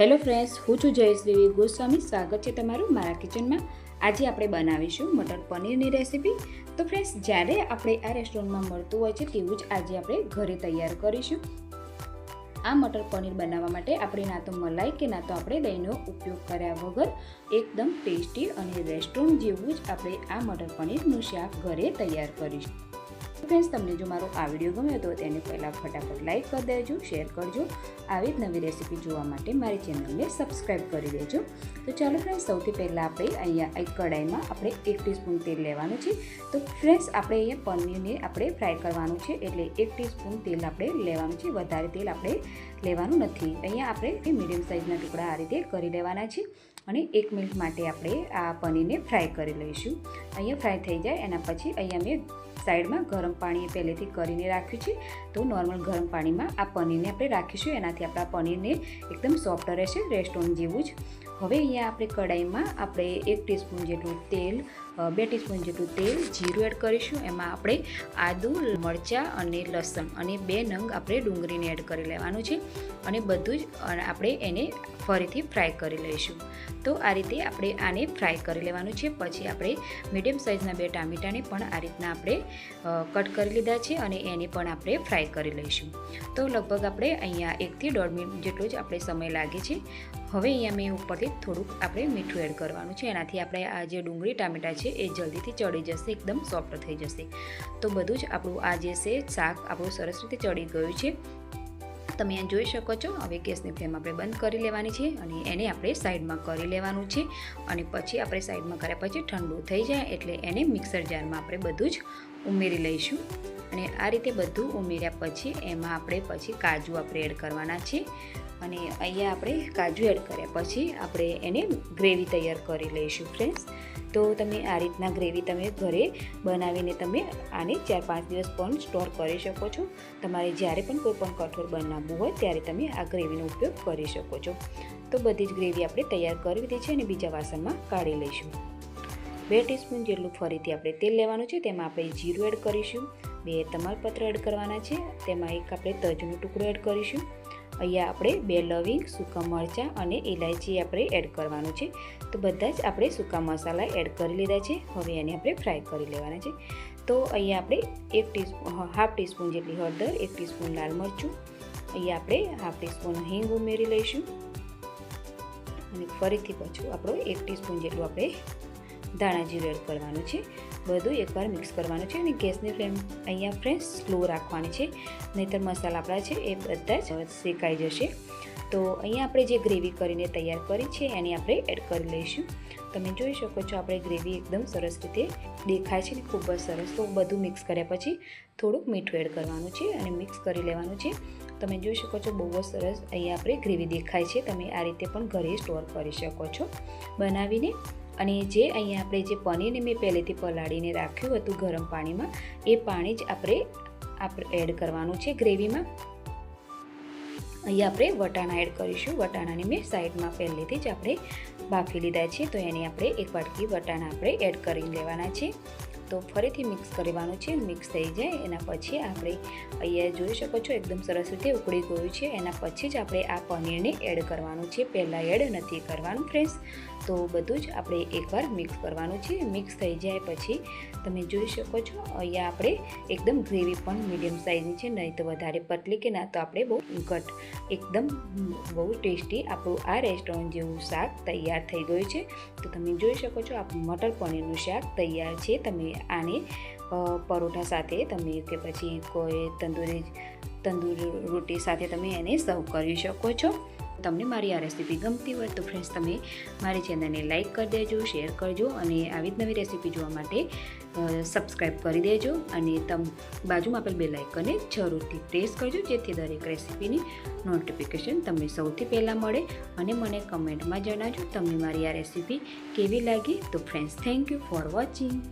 Hello friends, હું છું જયશ્રી ગોસ્વામી. સ્વાગત છે તમારું મારા કિચનમાં. આજે આપણે બનાવીશું મટર પનીરની રેસીપી. તો ફ્રેન્ડ્સ, જ્યારે આપણે આ રેસ્ટોરન્ટમાં મળતું હોય છે તેવું જ આજે આપણે ઘરે તૈયાર કરીશું. આ મટર પનીર બનાવવા માટે આપણે ના તો મલાઈ કે ના તો આપણે દહીંનો ઉપયોગ કર્યા વગર એકદમ ટેસ્ટી અને રેસ્ટોરન્ટ જેવું જ આપણે આ મટર પનીરનું શાક ઘરે તૈયાર કરીશું. ફ્રેન્ડ્સ તમને જો મારો આ વીડિયો ગમ્યો તો તેને પહેલાં ફટાફટ લાઇક કરી દેજો શેર કરજો. આવી જ નવી રેસીપી જોવા માટે મારી ચેનલને સબસ્ક્રાઈબ કરી દેજો. તો ચાલો ફ્રેન્ડ્સ સૌથી પહેલાં આપણે અહીંયા એક કડાઈમાં આપણે એક ટીસ્પૂન તેલ લેવાનું છે. તો ફ્રેન્ડ્સ આપણે અહીંયા પનીરને આપણે ફ્રાય કરવાનું છે, એટલે એક ટીસ્પૂન તેલ આપણે લેવાનું છે. વધારે તેલ આપણે લેવાનું નથી. અહીંયા આપણે મીડિયમ સાઇઝના ટુકડા આ રીતે કરી લેવાના છે. અને એક મિનિટ માટે આપણે આ પનીરને ફ્રાય કરી લઈશું. અહીંયા ફ્રાય થઈ જાય, એના પછી અહીંયા મેં સાઈડમાં ગરમ પાણી પહેલેથી કરીને રાખ્યું છે. તો નોર્મલ ગરમ પાણીમાં આ પનીરને આપણે રાખીશું, એનાથી આપણા પનીરને એકદમ સોફ્ટ રહેશે, રેસ્ટોરન્ટ જેવું જ. હવે અહીંયા આપણે કઢાઈમાં આપણે એક ટીસ્પૂન જેટલું તેલ બે ટીસ્પૂન જેટલું તેલ જીરું એડ કરીશું. એમાં આપણે આદુ, મરચાં અને લસણ અને બે નંગ આપણે ડુંગળીને એડ કરી લેવાનું છે. અને બધું જ આપણે એને ફરીથી ફ્રાય કરી લઈશું. તો આ રીતે આપણે આને ફ્રાય કરી લેવાનું છે. પછી આપણે મીડિયમ સાઇઝના બે ટામેટાને પણ આ રીતના આપણે કટ કરી લીધા છે અને એને પણ આપણે ફ્રાય કરી લઈશું. તો લગભગ આપણે અહીંયા એકથી દોઢ મિનિટ જેટલો જ આપણે સમય લાગે છે. હવે અહીંયા મેં ઉપરથી થોડુંક આપણે મીઠું એડ કરવાનું છે. એનાથી આપણે આ જે ડુંગળી ટામેટા છે એ જલ્દીથી ચડી જશે, એકદમ સોફ્ટ થઈ જશે. તો બધું જ આપણું આ જે છે શાક આપણું સરસ રીતે ચડી ગયું છે. તમે અહીંયા જોઈ શકો છો, હવે ગેસની ફ્લેમ આપણે બંધ કરી લેવાની છે અને એને આપણે સાઈડમાં કરી લેવાનું છે. અને પછી આપણે સાઈડમાં કર્યા પછી ઠંડુ થઈ જાય એટલે એને મિક્સર જારમાં આપણે બધું જ ઉમેરી લઈશું. અને આ રીતે બધું ઉમેર્યા પછી એમાં આપણે પછી કાજુ આપણે એડ કરવાના છે. અને અહીંયા આપણે કાજુ એડ કર્યા પછી આપણે એને ગ્રેવી તૈયાર કરી લઈશું ફ્રેન્ડ્સ. તો તમે આ રીતના ગ્રેવી તમે ઘરે બનાવીને તમે આને ચાર પાંચ દિવસ પણ સ્ટોર કરી શકો છો. તમારે જ્યારે પણ કોઈ પણ કઠોળ બનાવવું હોય ત્યારે તમે આ ગ્રેવીનો ઉપયોગ કરી શકો છો. તો બધી જ ગ્રેવી આપણે તૈયાર કરી દીધી છે અને બીજા વાસણમાં કાઢી લઈશું. બે ટીસ્પૂન જેટલું ફરીથી આપણે તેલ લેવાનું છે, તેમાં આપણે જીરું એડ કરીશું, બે તમાલપત્ર એડ કરવાના છે, તેમાં એક આપણે તજનો ટુકડો એડ કરીશું. અહીંયા આપણે બે લવિંગ, સૂકા મરચાં અને ઇલાયચી આપણે એડ કરવાનું છે. તો બધા જ આપણે સૂકા મસાલા એડ કરી લીધા છે, હવે એને આપણે ફ્રાય કરી લેવાના છે. તો અહીંયા આપણે એક ટીસ્પૂન હાફ ટીસ્પૂન જેટલી હળદર, એક ટીસ્પૂન લાલ મરચું, અહીંયા આપણે હાફ ટીસ્પૂન હિંગ ઉમેરી લઈશું. અને ફરીથી પાછું આપણો એક ટીસ્પૂન જેટલું આપણે ધાણા જીરું એડ કરવાનું છે, બધું એકવાર મિક્સ કરવાનું છે અને ગેસની ફ્લેમ અહીંયા ફ્રેન્ડ સ્લો રાખવાની છે. નહીંતર મસાલા આપણા છે એ બધા જ શેકાઈ જશે. તો અહીંયા આપણે જે ગ્રેવી કરીને તૈયાર કરી છે એની આપણે એડ કરી લઈશું. તમે જોઈ શકો છો આપણે ગ્રેવી એકદમ સરસ રીતે દેખાય છે ને ખૂબ જ સરસ. તો બધું મિક્સ કર્યા પછી થોડુંક મીઠું એડ કરવાનું છે અને મિક્સ કરી લેવાનું છે. તમે જોઈ શકો છો બહુ જ સરસ અહીંયા આપણે ગ્રેવી દેખાય છે. તમે આ રીતે પણ ઘરે સ્ટોર કરી શકો છો. બનાવીને અને જે અહીંયા આપણે જે પનીરને મેં પહેલેથી પલાળીને રાખ્યું હતું ગરમ પાણીમાં, એ પાણી જ આપણે આપણે એડ કરવાનું છે ગ્રેવીમાં. અહીંયા આપણે વટાણા એડ કરીશું. વટાણાને મેં સાઈડમાં પહેલેથી જ આપણે બાફી લીધા છે, તો એને આપણે એક વાટકી વટાણા આપણે એડ કરી લેવાના છે. તો ફરીથી મિક્સ કરવાનું છે. મિક્સ થઈ જાય. એના પછી આપણે અહીંયા જોઈ શકો છો, એકદમ સરસ રીતે ઉકળી ગયું છે. એના પછી જ આપણે આ પનીરને એડ કરવાનું છે. પહેલાં એડ નથી કરવાનું ફ્રેન્ડ્સ તો બધું જ આપણે એકવાર મિક્સ કરવાનું છે. મિક્સ થઈ જાય પછી તમે જોઈ શકો છો, અહીંયા આપણે એકદમ ગ્રેવી પણ મીડિયમ સાઇઝની છે. નહીં તો વધારે પતલી કે ના, તો આપણે બહુ ઘટ. એકદમ બહુ ટેસ્ટી આપણું આ રેસ્ટોરન્ટ જેવું શાક તૈયાર થઈ ગયું છે. તો તમે જોઈ શકો છો આપણું મટર પનીરનું શાક તૈયાર છે. તમે આને પરોઠા સાથે તમે કે પછી કોઈ તંદૂરી તંદૂરી રોટી સાથે તમે એને સર્વ કરી શકો છો. તમને મારી આ રેસીપી ગમતી હોય તો ફ્રેન્ડ્સ તમે મારી ચેનલને લાઇક કરી દેજો શેર કરજો અને આવી જ નવી રેસીપી જોવા માટે સબસ્ક્રાઈબ કરી દેજો અને તમ, બાજુમાં આપેલ બે લાઇકને જરૂરથી પ્રેસ કરજો જેથી દરેક રેસીપીની નોટિફિકેશન તમને સૌથી પહેલાં મળે અને મને કમેન્ટમાં જણાવજો તમને મારી આ રેસીપી કેવી લાગી. તો friends thank you for watching